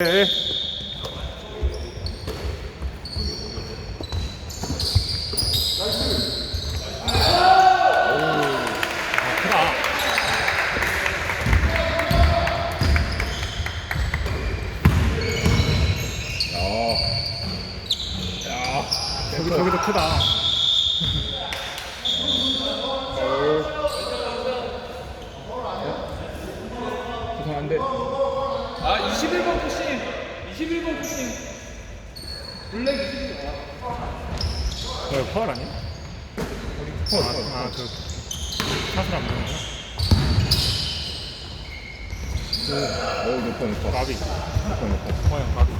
네. 저기 저기도 크다. 블랙 21번 어, 파울 아니야? 파울 아, 아, 그 샷을 안 보는구나. 어우 높아 높아 가비. 높아 높아 어, 형 가비.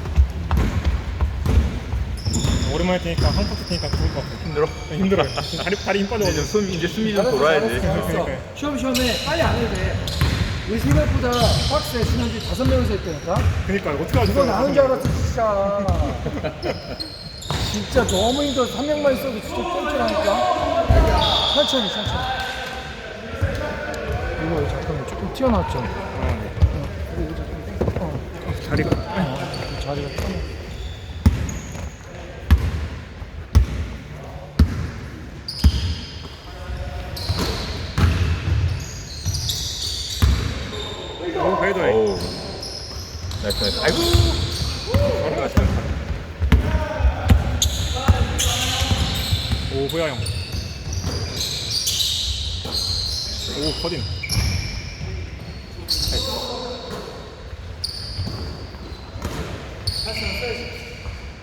오랜만에 뛰니까 한 코트 뛰니까 좋을 것 같아. 힘들어? 힘들어요. 다리 다리 힘 빠져가지고. 숨, 이제 숨이 좀 돌아야지 그러니까요. 시험 시험해 빨리 안 해도 돼 우리 생각보다 박스에 지난주에 다섯 명이서 했다니까 그러니까 어떻게 하셨어요? 이거 나는 줄 알았어 진짜. 진짜 너무 힘들어. 한 명만 있어도 진짜 쫀쫀하니까. 천천히 천천히. 이거 잠깐만 조금 튀어나왔죠 어, 어, 자리가. 자리가 튀어나 오, 그래도 해. 어우 나이스 나이스 아이고 어려워 오, 호야 형. 오, 커딘.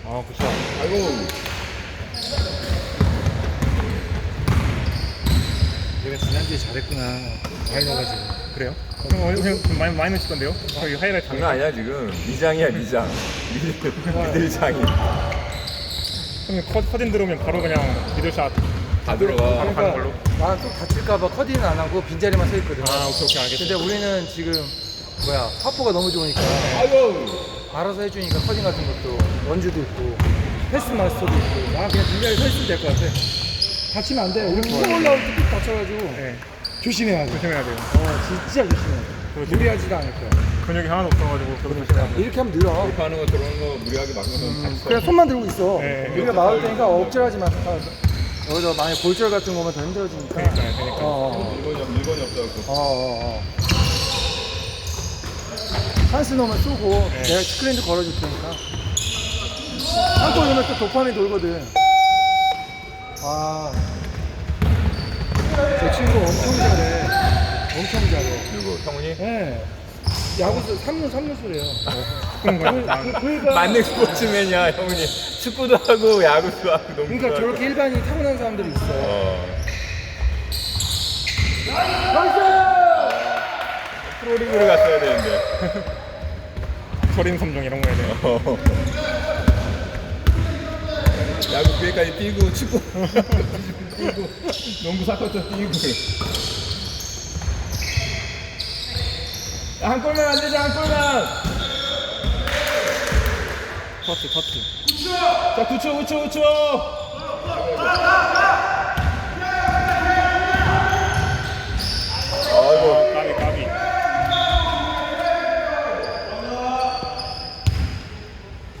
아, 굿샷. 아이고 내가 지난주에 잘했구나 많이 넣어가지고 그래요? 형, 많이, 많이 넣으시던데요? 하이라이트. 장난 아니야 지금 미장이야 미장 미들 미들장이 형, 커, 커딘 들어오면 바로 그냥 미들샷. 다 들어가. 바로 가는 걸로. 나는 또 다칠까봐 커디는 안 하고 빈자리만 서 있거든. 아, 오케이, 오케이, 알겠어. 근데 우리는 지금 뭐야 파포가 너무 좋으니까 아이고 알아서 해주니까 커딩 같은 것도 원주도 있고 패스 마스터도 있고 나 그냥 빈자리 서 있으면 될 것 같아. 다치면 안돼. 이렇게 쭉 올라올 때쭉 다쳐가지고. 네, 조심해야 돼 조심해야 돼요. 어, 진짜 조심해야 돼 그렇죠. 무리하지도 않을 거야 근육이 하나도 없어가지고 저도 조심해야 돼요. 이렇게 하면 늘어 이렇게 하는 거 들어오는 거 무리하게 막으면 다치 그냥 손만 들고 있어 네. 우리가 막을 테니까 억지하지 마 여기서 만약 골절 같은 거면 더 힘들어지니까 그러니까요, 그러니까. 어, 어, 일본이 없- 일본이 없어갖고 어, 어, 어. 찬스 넣으면 쏘고 네. 내가 스크린도 걸어줄 테니까 한골 넣으면 또 도파민 돌거든 아, 제 친구 엄청 잘해 엄청 잘해 그리고 성훈이 예. 야구수 3루 3루수래요 그런 거야. 그러니까 만능 스포츠맨이야 형훈이 축구도 하고 야구도 하고 농구도 그러니까 하고 저렇게 일반이 타고난 사람들이 있어 어. 프로리그를 갔어야 되는데 서린 삼종 이런 거 해야 돼요. 어. 야구 기회까지 뛰고 축구. 뛰고 농구 사커도 뛰고. 야, 한 골만 안 되지 한 골만. 터치, 터치. 자 9초 9초 9초 아이고. 까비, 까비.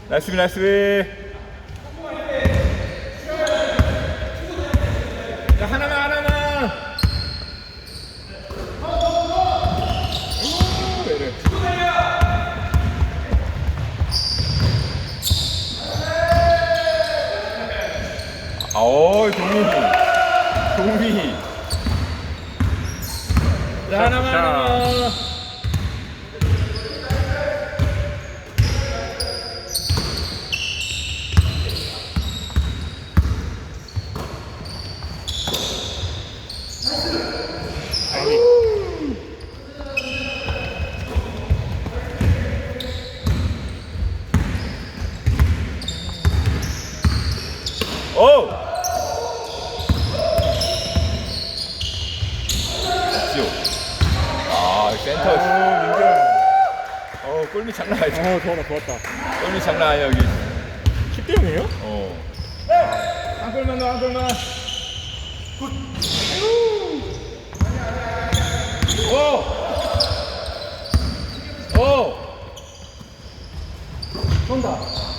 나이스 비 나이스 비 야 하나만 하나만 오, 왜 이래. 어이 동미 동미 야 하나만 자. 하나만 까비. 오! 지오. 아, 센터. 어, 골밑 장난 아니지. 어, 좋았다, 좋았다. 골밑 장난 아니야, 여기. 10대 0이에요? 어. 한 골만 더, 한 골만. 오! 오! 쏜다.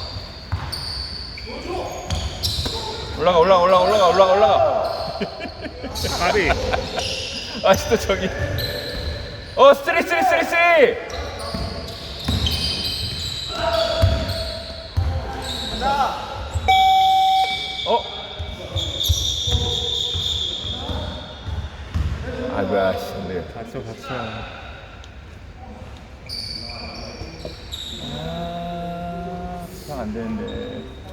올라가 올라가 올라가 올라가 올라가 올라가 아리. 아직도 저기 어 스트리 스트리 스트리 스트리 어? 아이고야 씨 근데 다쳐 다쳐. 아, 안 되는데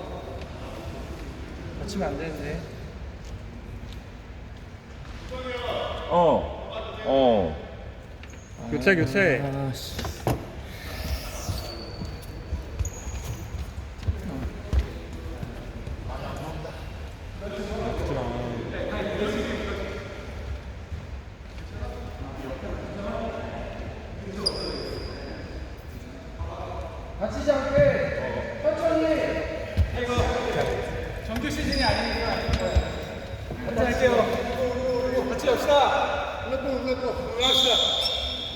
다치면 안 되는데. 어 어. 교체 교체. 아 씨. 다치지 않게 천천히. 정규 시즌이 아니니까. 같이 할게요. 같이 합시다.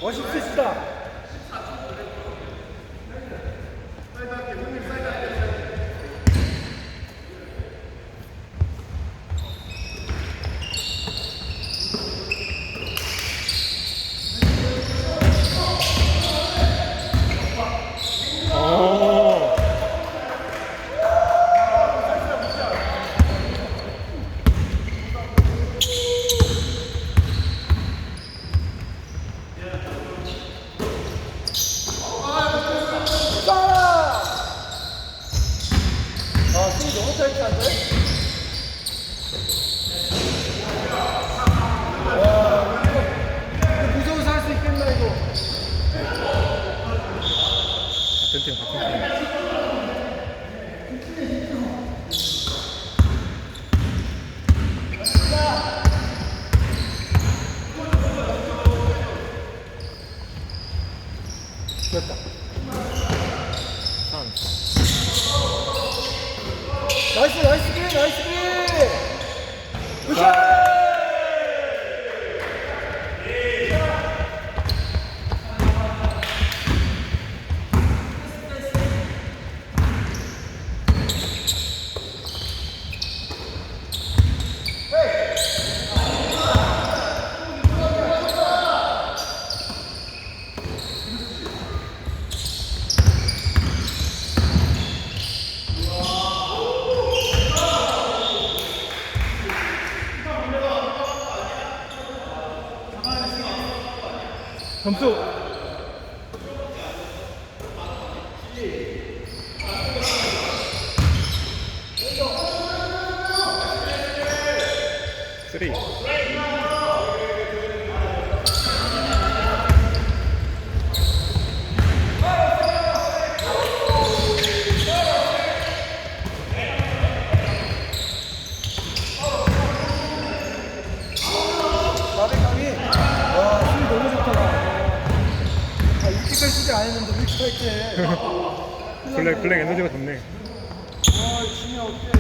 멋있으시다. 오. 아, 숨이 너무 타이트한데? 와, 이거, 이거 무서워서 할 수 있겠나, 이거? 팀 같은 팀. 됐다. 산. 나이스, 나이스 기 나이스 기 굿샷! 점수 쓰리. 나백감이 와, 힘이 너무 좋다. 아, 이렇게까지 했는데 왜 이렇게 타이트해? 블랙 블랙 에너지가 좋네. 와, 이 힘이 어때?